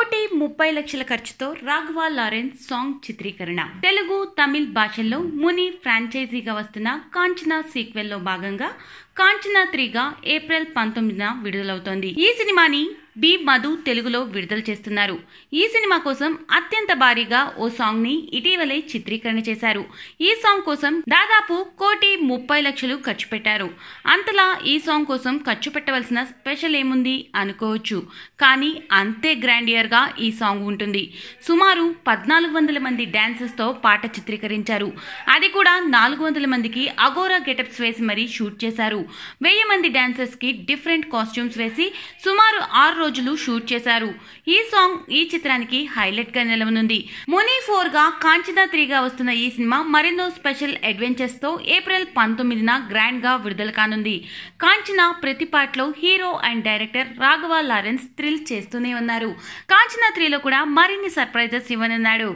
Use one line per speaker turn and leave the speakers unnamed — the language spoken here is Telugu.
కోటి ముప్పై లక్షల ఖర్చుతో రాఘవ లారెన్స్ సాంగ్ చిత్రీకరణ. తెలుగు తమిళ్ భాషల్లో ముని ఫ్రాంచైజీగా వస్తున్న కాంచనా సీక్వెల్లో భాగంగా కాంచనా త్రీగా ఏప్రిల్ పంతొమ్మిదిన విడుదలవుతోంది. ఈ సినిమాని బి మధు తెలుగులో విడుదల చేస్తున్నారు. ఈ సినిమా కోసం అత్యంత భారీగా ఓ సాంగ్ని ఇటీవలే చిత్రీకరణ చేశారు. ఈ సాంగ్ కోసం దాదాపు కోటి ముప్పై లక్షలు ఖర్చు పెట్టారు. అంతలా ఈ సాంగ్ కోసం ఖర్చు పెట్టవలసిన స్పెషల్ ఏముంది అనుకోవచ్చు. కానీ అంతే గ్రాండియర్గా ఈ సాంగ్ ఉంటుంది. సుమారు పద్నాలుగు వందల మంది డాన్సర్స్తో పాట చిత్రీకరించారు. అది కూడా నాలుగు వందల మందికి అగోరా గెటప్స్ వేసి మరీ షూట్ చేశారు. వెయ్యి మంది డాన్సర్స్కి డిఫరెంట్ కాస్ట్యూమ్స్ వేసి సుమారు ఆరు రోజులు షూట్ చేశారు. ఈ సాంగ్ ఈ చిత్రానికి హైలైట్గా నిలవనుంది. ముని ఫోర్గా కాంచనా త్రీగా వస్తున్న ఈ సినిమా మరెన్నో స్పెషల్ అడ్వెంచర్స్తో ఏప్రిల్ పంతొమ్మిదిన గ్రాండ్గా విడుదల కానుంది. కాంచనా ప్రతి పాటలో hero and director Raghava Lawrence thrill చేస్తూనే ఉన్నారు. కాంచనా త్రీలో కూడా మరిన్ని సర్ప్రైజెస్ ఇవ్వనున్నాడు.